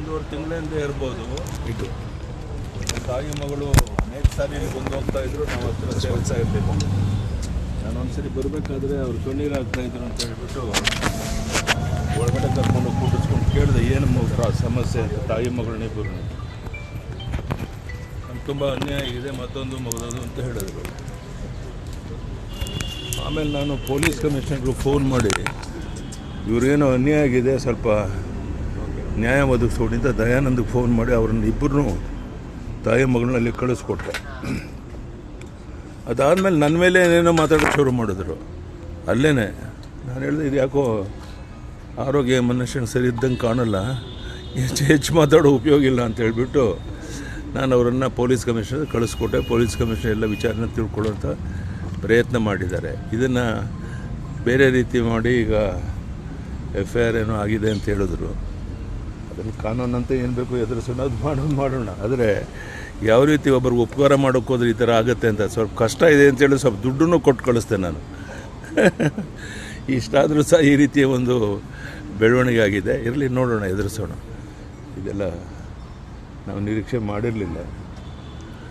ಒಂದೂವರೆ ತಿಂಗಳಿಂದ ಇರ್ಬೋದು. ಇದು. ತಾಯಿ ಮಗಳು ಅನೇಕ ಸಾರಿ ಇಲ್ಲಿ ಬಂದು ಹೋಗ್ತಾ ಇದ್ರು ನಾವು ಹತ್ತಿರ ಸೇವಿಸ್ತಾ ಇರಲಿಲ್ಲ ನಾನು ಒಂದ್ಸರಿ ಬರಬೇಕಾದ್ರೆ ಅವ್ರು ಕಣ್ಣೀರು ಆಗ್ತಾ ಇದ್ರು ಅಂತ ಹೇಳ್ಬಿಟ್ಟು ಒಳಗಡೆ ಕರ್ಕೊಂಡು ಕೂಡಿಸ್ಕೊಂಡು ಕೇಳಿದೆ ಏನು ಮಗು ಸಮಸ್ಯೆ ಅಂತ ತಾಯಿ ಮಗಳನ್ನಿಬ್ಬರು ನಮ್ಗೆ ತುಂಬ ಅನ್ಯಾಯ ಇದೆ ಮತ್ತೊಂದು ಮಗದದು ಅಂತ ಹೇಳಿದ್ರು. ಆಮೇಲೆ ನಾನು ಪೊಲೀಸ್ ಕಮಿಷನರ್ಗೂ ಫೋನ್ ಮಾಡಿ ಇವ್ರೇನು ಅನ್ಯಾಯ ಆಗಿದೆ ಸ್ವಲ್ಪ ನ್ಯಾಯ ಒದಗಿಸೋಡಿ ಅಂತ ದಯಾನಂದಕ್ಕೆ ಫೋನ್ ಮಾಡಿ ಅವ್ರನ್ನ ಇಬ್ಬರೂ ತಾಯಿ ಮಗಳನ್ನ ಅಲ್ಲಿ ಕಳಿಸ್ಕೊಟ್ಟೆ ಅದಾದಮೇಲೆ ನನ್ನ ಮೇಲೆ ಏನೇನೋ ಮಾತಾಡೋಕ್ಕೆ ಶುರು ಮಾಡಿದ್ರು. ಅಲ್ಲೇ ನಾನು ಹೇಳಿದೆ, ಇದು ಯಾಕೋ ಆರೋಗ್ಯ ಮನುಷ್ಯನ ಸರಿ ಇದ್ದಂಗೆ ಕಾಣಲ್ಲ, ಹೆಚ್ಚು ಹೆಚ್ಚು ಮಾತಾಡೋ ಉಪಯೋಗ ಇಲ್ಲ ಅಂತ ಹೇಳಿಬಿಟ್ಟು ನಾನು ಅವರನ್ನು ಪೊಲೀಸ್ ಕಮಿಷನರ್ ಕಳಿಸ್ಕೊಟ್ಟೆ. ಪೊಲೀಸ್ ಕಮಿಷನರ್ ಎಲ್ಲ ವಿಚಾರನ ತಿಳ್ಕೊಳ್ಳೋಂಥ ಪ್ರಯತ್ನ ಮಾಡಿದ್ದಾರೆ. ಇದನ್ನು ಬೇರೆ ರೀತಿ ಮಾಡಿ ಈಗ ಎಫ್ ಐ ಆರ್ ಏನೋ ಆಗಿದೆ ಅಂತ ಹೇಳಿದ್ರು. ಅದನ್ನು ಕಾನೂನಂತೆ ಏನು ಬೇಕು ಎದುರಿಸೋಣ, ಅದು ಮಾಡೋದು ಮಾಡೋಣ. ಆದರೆ ಯಾವ ರೀತಿ ಒಬ್ಬರಿಗೆ ಉಪಕಾರ ಮಾಡೋಕ್ಕೋದ್ರೆ ಈ ಥರ ಆಗುತ್ತೆ ಅಂತ ಸ್ವಲ್ಪ ಕಷ್ಟ ಇದೆ ಅಂತೇಳಿ ಸ್ವಲ್ಪ ದುಡ್ಡನ್ನು ಕೊಟ್ಟು ಕಳಿಸ್ತೆ ನಾನು. ಇಷ್ಟಾದರೂ ಸಹ ಈ ರೀತಿಯ ಒಂದು ಬೆಳವಣಿಗೆ ಆಗಿದೆ. ಇರಲಿ, ನೋಡೋಣ, ಎದುರಿಸೋಣ. ಇದೆಲ್ಲ ನಾವು ನಿರೀಕ್ಷೆ ಮಾಡಿರಲಿಲ್ಲ.